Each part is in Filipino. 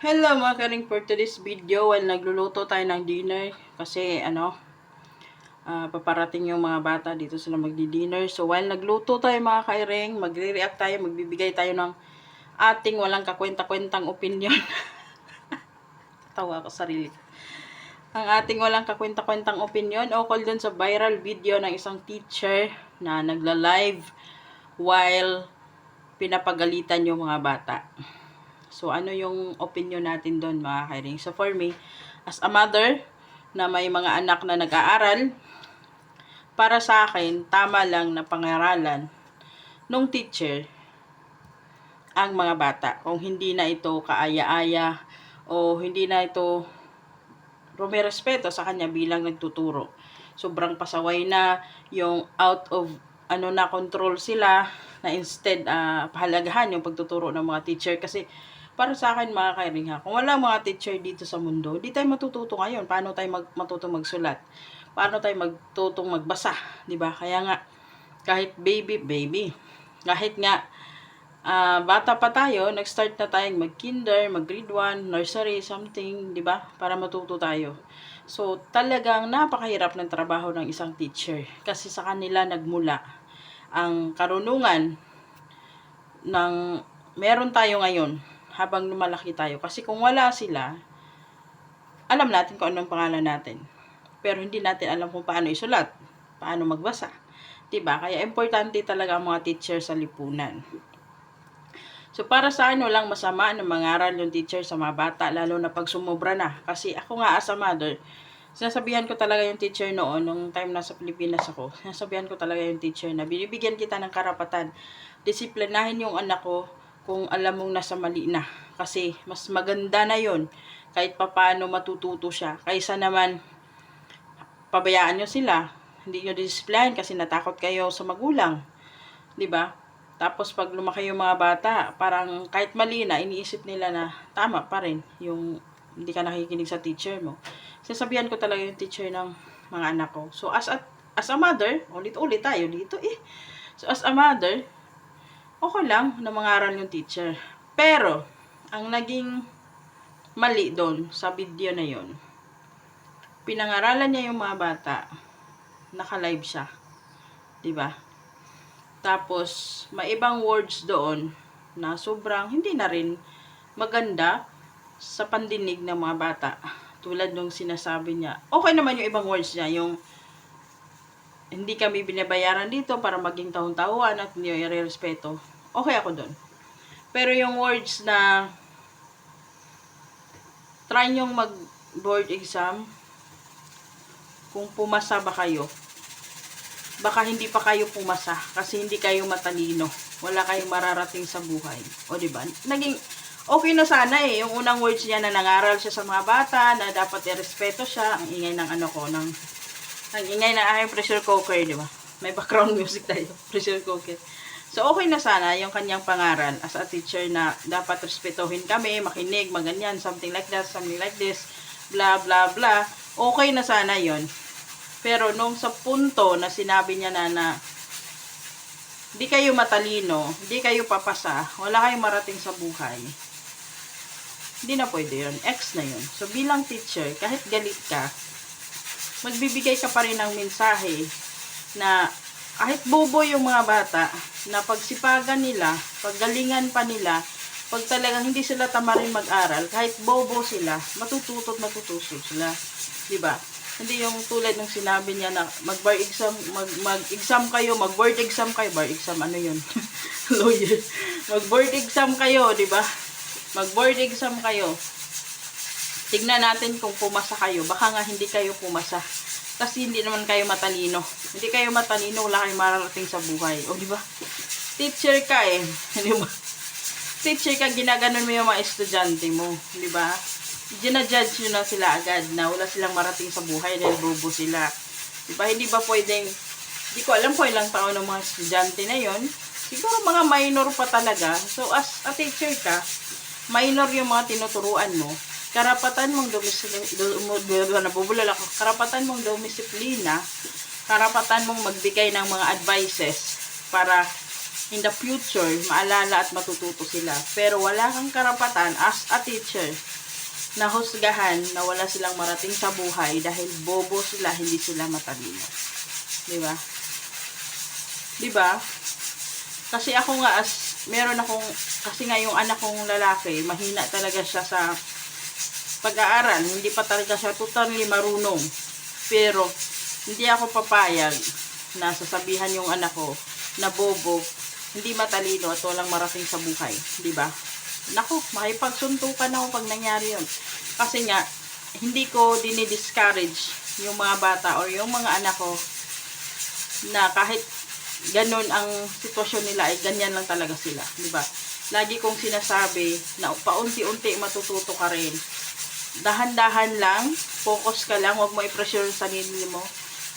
Hello mga karing for today's video while nagluluto tayo ng dinner kasi ano ah, paparating yung mga bata dito sila magdi-dinner. So while nagluto tayo mga kairing magre-react tayo magbibigay tayo ng ating walang kakwenta-kwentang opinion. Tawa ako sarili ko. ang ating walang kakwenta-kwentang opinion o call dun sa viral video ng isang teacher na nagla-live while pinapagalitan yung mga bata So, ano yung opinion natin doon, mga kairing? So, for me, as a mother, na may mga anak na nag-aaral, para sa akin, tama lang na pangaralan nung teacher ang mga bata. Kung hindi na ito kaaya-aya o hindi na ito rumirespeto sa kanya bilang nagtuturo. Sobrang pasaway na yung out of ano na control sila na instead ah, pahalagahan yung pagtuturo ng mga teacher kasi para sa akin mga kairing ha, kung wala mga teacher dito sa mundo, di tayo matututo ngayon. Paano tayo mag, matutong magsulat? Paano tayo magtutong magbasa? di ba Kaya nga, kahit baby, baby. Kahit nga, ah, bata pa tayo, nag-start na tayong mag-kinder, mag-grade 1, nursery, something, di ba Para matuto tayo. So, talagang napakahirap ng trabaho ng isang teacher. Kasi sa kanila nagmula ang karunungan ng meron tayo ngayon habang lumalaki tayo. Kasi kung wala sila, alam natin kung anong pangalan natin. Pero hindi natin alam kung paano isulat, paano magbasa. 'Di ba? Kaya importante talaga ang mga teacher sa lipunan. So para sa akin, walang masama na mangaral yung teacher sa mga bata, lalo na pag sumobra na. Kasi ako nga as a mother, sinasabihan ko talaga yung teacher noon, nung time nasa Pilipinas ako, sinasabihan ko talaga yung teacher na binibigyan kita ng karapatan. Disiplinahin yung anak ko kung alam mong nasa mali na. Kasi mas maganda na yon kahit papaano matututo siya. Kaysa naman pabayaan nyo sila, hindi nyo disiplinahin kasi natakot kayo sa magulang. ba? Tapos pag lumaki yung mga bata, parang kahit mali na, iniisip nila na tama pa rin yung hindi ka nakikinig sa teacher mo. Sinasabihan ko talaga yung teacher ng mga anak ko. So as a, as a mother, ulit-ulit tayo dito eh. So as a mother, okay lang na mangaral yung teacher. Pero, ang naging mali doon sa video na yon pinangaralan niya yung mga bata, naka-live siya. 'Di ba? Tapos, may ibang words doon na sobrang hindi na rin maganda sa pandinig ng mga bata. Tulad nung sinasabi niya. Okay naman yung ibang words niya, yung hindi kami binabayaran dito para maging taon-tahuan at hindi yung respeto. Okay ako doon. Pero yung words na try nyong mag board exam kung pumasa ba kayo baka hindi pa kayo pumasa kasi hindi kayo matalino. Wala kayong mararating sa buhay. O di ba? Naging okay na sana eh. Yung unang words niya na nangaral siya sa mga bata, na dapat irespeto siya. Ang ingay ng ano ko, ng, ang ingay ng aking pressure cooker, di ba? May background music tayo, pressure cooker. So, okay na sana yung kanyang pangaral as a teacher na dapat respetuhin kami, makinig, maganyan, something like that, something like this, blah, blah, blah. Okay na sana yon pero nung sa punto na sinabi niya na na di kayo matalino, di kayo papasa, wala kayong marating sa buhay, hindi na pwede yun. X na yun. So, bilang teacher, kahit galit ka, magbibigay ka pa rin ng mensahe na kahit bobo yung mga bata, na pagsipagan nila, paggalingan pa nila, pag talagang hindi sila tamarin mag-aral, kahit bobo sila, matututo at matutuso sila. ba? Hindi yung tulad ng sinabi niya na mag-bar exam, mag, mag-exam kayo, mag-board exam kayo, bar exam, ano yun? Lawyer. Mag-board exam kayo, di ba? Mag-board exam kayo. Tignan natin kung pumasa kayo. Baka nga hindi kayo pumasa. Kasi hindi naman kayo matalino. Hindi kayo matalino, wala kayong mararating sa buhay. O, di ba? Teacher ka eh. Di ba? Teacher ka, ginaganon mo yung mga estudyante mo. Di ba? ginajudge nyo na sila agad na wala silang marating sa buhay dahil bobo sila. Diba? Hindi ba pwedeng, hindi ko alam po ilang taon ng mga estudyante na yon Siguro mga minor pa talaga. So, as a teacher ka, minor yung mga tinuturuan mo. Karapatan mong dumisiplina, karapatan mong dumisiplina, karapatan mong magbigay ng mga advices para in the future, maalala at matututo sila. Pero wala kang karapatan as a teacher na husgahan na wala silang marating sa buhay dahil bobo sila, hindi sila matalino. Di ba? Di ba? Kasi ako nga as meron akong kasi nga yung anak kong lalaki, mahina talaga siya sa pag-aaral. Hindi pa talaga siya totally marunong. Pero hindi ako papayag na sasabihan yung anak ko na bobo, hindi matalino at walang marating sa buhay, di ba? Nako, makipagsuntukan ako pag nangyari yun. Kasi nga, hindi ko dinidiscourage yung mga bata or yung mga anak ko na kahit ganun ang sitwasyon nila ay ganyan lang talaga sila, di ba? Lagi kong sinasabi na paunti-unti matututo ka rin. Dahan-dahan lang, focus ka lang, huwag mo i-pressure yung sarili mo.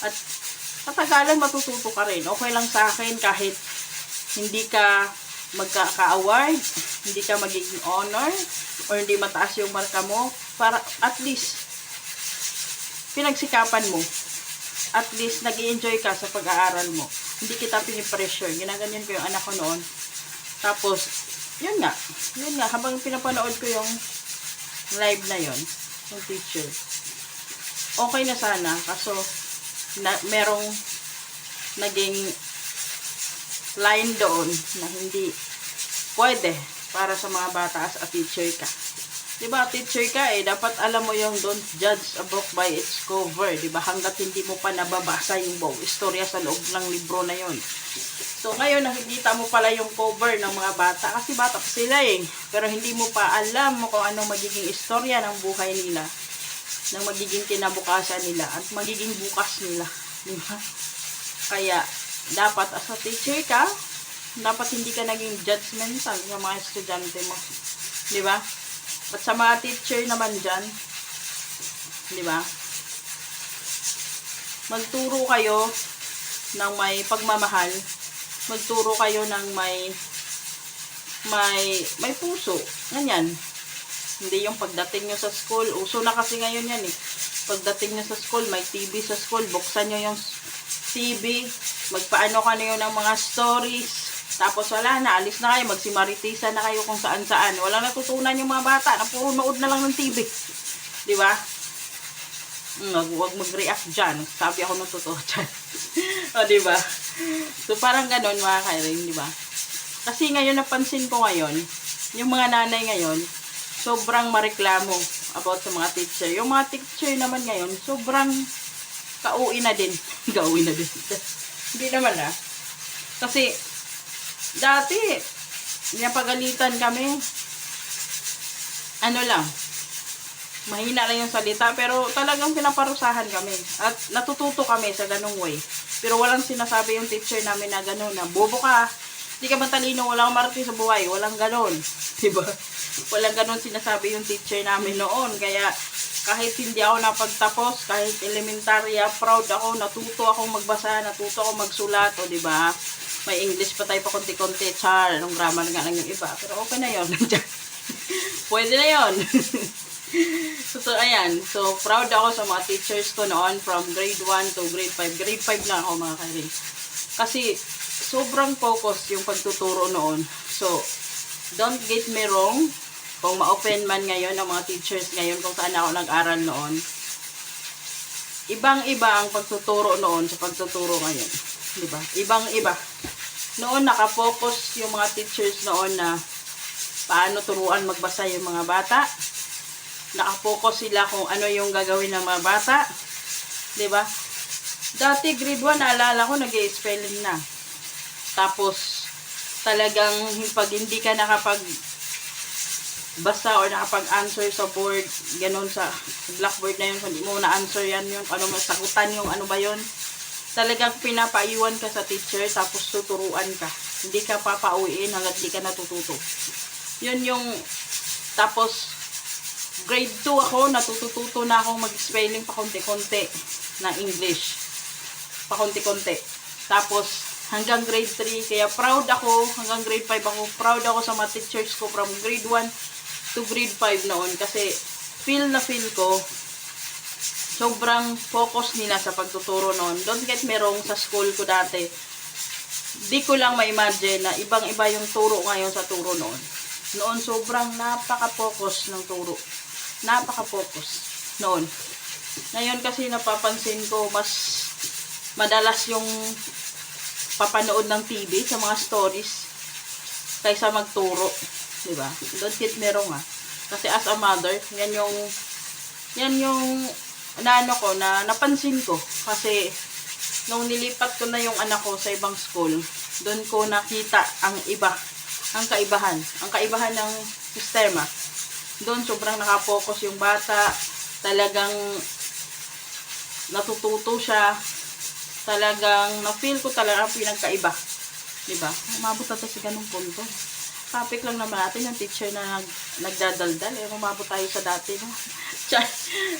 At katagalan matututo ka rin. Okay lang sa akin kahit hindi ka magkaka-award, hindi ka magiging honor, or hindi mataas yung marka mo, para at least pinagsikapan mo. At least nag enjoy ka sa pag-aaral mo. Hindi kita pinipressure. Ginaganyan ko yung anak ko noon. Tapos, yun nga. Yun nga. Habang pinapanood ko yung live na yon yung teacher. Okay na sana. Kaso, na, merong naging line doon na hindi pwede para sa mga bata as a teacher ka. 'Di ba teacher ka eh, dapat alam mo yung don't judge a book by its cover, 'di ba? Hangga't hindi mo pa nababasa yung buong istorya sa loob ng libro na yon. So ngayon nakikita mo pala yung cover ng mga bata kasi bata pa sila eh. Pero hindi mo pa alam kung anong magiging istorya ng buhay nila ng magiging kinabukasan nila at magiging bukas nila. Di ba? Kaya, dapat as a teacher ka, dapat hindi ka naging judgmental sa mga estudyante mo. Di ba? At sa mga teacher naman dyan, di ba? Magturo kayo ng may pagmamahal. Magturo kayo ng may may may puso. Ganyan. Hindi yung pagdating nyo sa school. Uso na kasi ngayon yan eh. Pagdating nyo sa school, may TV sa school. Buksan nyo yung TV. Magpaano ka na ng mga stories. Tapos wala na, alis na kayo. Magsimaritisan na kayo kung saan saan. Walang natutunan yung mga bata na puro nood na lang ng TV. Di ba? Mm, huwag mag-react dyan. Sabi ako ng totoo dyan. o, di ba? So, parang ganun mga kairing, di ba? Kasi ngayon, napansin ko ngayon, yung mga nanay ngayon, sobrang mareklamo about sa mga teacher. Yung mga teacher naman ngayon, sobrang kauwi na din. kauwi na din. Hindi naman ah. Kasi, dati, napagalitan kami, ano lang, mahina lang yung salita, pero talagang pinaparusahan kami. At natututo kami sa ganong way. Pero walang sinasabi yung teacher namin na gano'n, na bobo ka, hindi ka matalino, wala kang marating sa buhay, walang ganon. Diba? Walang ganon sinasabi yung teacher namin noon. Kaya kahit hindi ako napagtapos, kahit elementarya, proud ako, natuto ako magbasa, natuto ako magsulat, o diba? May English pa tayo pa konti-konti, char, anong grammar nga lang yung iba. Pero okay na yon Pwede na yon so, so, ayan. So, proud ako sa mga teachers ko noon from grade 1 to grade 5. Grade 5 lang ako mga kairin. Kasi, sobrang focus yung pagtuturo noon. So, don't get me wrong. Kung ma-open man ngayon ng mga teachers ngayon kung saan ako nag-aral noon, ibang-iba ang pagtuturo noon sa pagtuturo ngayon. Di ba? Ibang-iba. Noon nakafocus yung mga teachers noon na paano turuan magbasa yung mga bata. Nakafocus sila kung ano yung gagawin ng mga bata. Ba? Dati grade 1 naalala ko nag-spelling na. Tapos talagang pag hindi ka nakapag basa or nakapag-answer sa board, ganun sa blackboard na yun, hindi mo na-answer yan yung ano, sagutan yung ano ba yun. Talagang pinapaiwan ka sa teacher, tapos tuturuan ka. Hindi ka papauwiin hanggat hindi ka natututo. Yun yung, tapos, grade 2 ako, natututo na akong mag-spelling pa konti-konti na English. Pa konti-konti. Tapos, hanggang grade 3, kaya proud ako, hanggang grade 5 ako, proud ako sa mga teachers ko from grade 1 to grade 5 noon kasi feel na feel ko sobrang focus nila sa pagtuturo noon. Don't get me wrong, sa school ko dati, di ko lang ma-imagine na ibang-iba yung turo ngayon sa turo noon. Noon sobrang napaka-focus ng turo. Napaka-focus noon. Ngayon kasi napapansin ko mas madalas yung papanood ng TV sa mga stories kaysa magturo. Di ba? Don't get me wrong ah. Kasi as a mother, yan yung yan yung naano ko na napansin ko. Kasi nung nilipat ko na yung anak ko sa ibang school, doon ko nakita ang iba, ang kaibahan, ang kaibahan ng sistema. Doon sobrang nakapokus yung bata, talagang natututo siya, talagang na-feel ko talaga pinagkaiba. Diba? Umabot na tayo sa ganung punto. Topic lang naman natin yung teacher na nag, nagdadaldal. Eh, umabot tayo sa dati. No?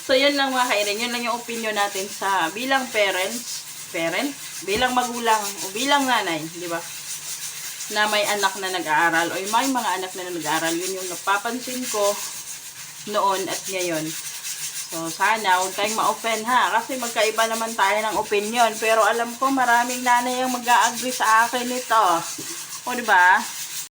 So, yun lang mga kairin. Yun lang yung opinion natin sa bilang parents, parent, bilang magulang, o bilang nanay, di ba? Na may anak na nag-aaral, o may mga anak na nag-aaral, yun yung napapansin ko noon at ngayon. So, sana huwag kayong ma-offend ha. Kasi magkaiba naman tayo ng opinion. Pero alam ko maraming nanay ang mag-a-agree sa akin nito. O, di ba?